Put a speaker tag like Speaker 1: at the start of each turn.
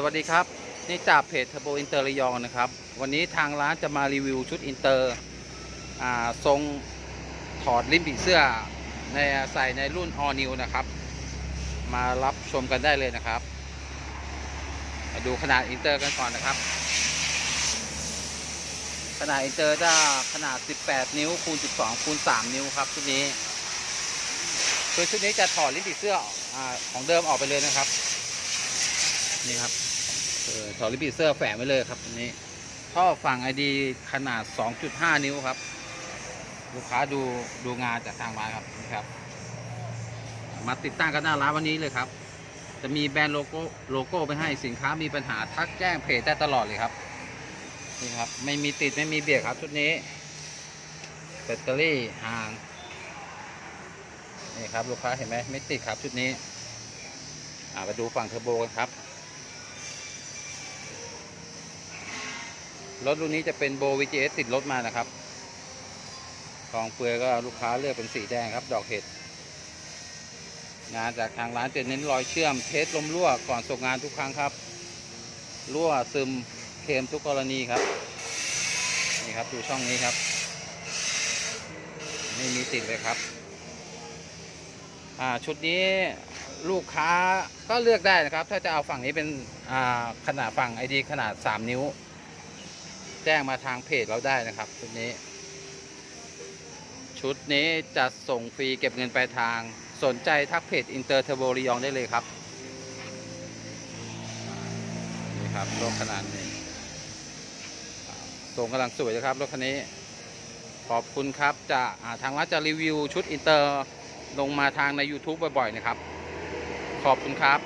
Speaker 1: สวัสดีครับ นี่จากเพจเทอร์โบอินเตอร์ระยองนะครับ วันนี้ทางร้านจะมารีวิวชุดอินเตอร์ทรงถอดลิ้นผีเสื้อในใส่ในรุ่น All New นะครับ มารับชมกันได้เลยนะครับ มาดูขนาดอินเตอร์กันก่อนนะครับ ขนาดอินเตอร์จะขนาด 18 นิ้วคูณ12คูณ3นิ้วครับชุดนี้คือชุดนี้จะถอดลิ้นผีเสื้ออาของเดิมออกไปเลยนะครับนี่ครับ เออถอดลิ้นผีเสื้อแฝงไว้เลยครับอันนี้ท่อฝั่งไอดีขนาด 2.5 นิ้วครับ ลูกค้าดูดูงานจากทางร้านครับนี่ครับ มาติดตั้งกันหน้าร้านวันนี้เลยครับ จะมีแบรนด์โลโก้โลโก้ไปให้สินค้ามีปัญหาทักแจ้งเพจได้ตลอดเลยครับนี่ครับ ไม่มีติดไม่มีเบียดครับชุดนี้แบตเตอรี่ห่างนี่ครับลูกค้าเห็นไหมไม่ติดครับชุดนี้มาดูฝั่งเทอร์โบกันครับ รถรุ่นนี้จะเป็นโบ VGS ติดรถมานะครับกองเปลือยก็ลูกค้าเลือกเป็นสีแดงครับ ดอกเห็ดงานจากทางร้านจะเน้นรอยเชื่อมเทสลมรั่วก่อนส่งงานทุกครั้งครับ รั่วซึมเคมทุกกรณีครับ นี่ครับดูช่องนี้ครับ ไม่มีติดเลยครับ อ่าชุดนี้ลูกค้าก็เลือกได้นะครับ ถ้าจะเอาฝั่งนี้เป็นอ่าขนาดฝั่งไอดีขนาด 3 นิ้ว แจ้งมาทางเพจเราได้นะครับชุดนี้ ชุดนี้จะส่งฟรีเก็บเงินปลายทาง สนใจทักเพจอินเตอร์เทอร์โบรียองได้เลยครับ นี่ครับรถขนาดนี้ส่งกำลังสวยนะครับรถคันนี้ ขอบคุณครับ จะาทางร้านจะรีวิวชุดอินเตอร์ลงมาทางใน YouTube บ่อยๆนะครับ ขอบคุณครับ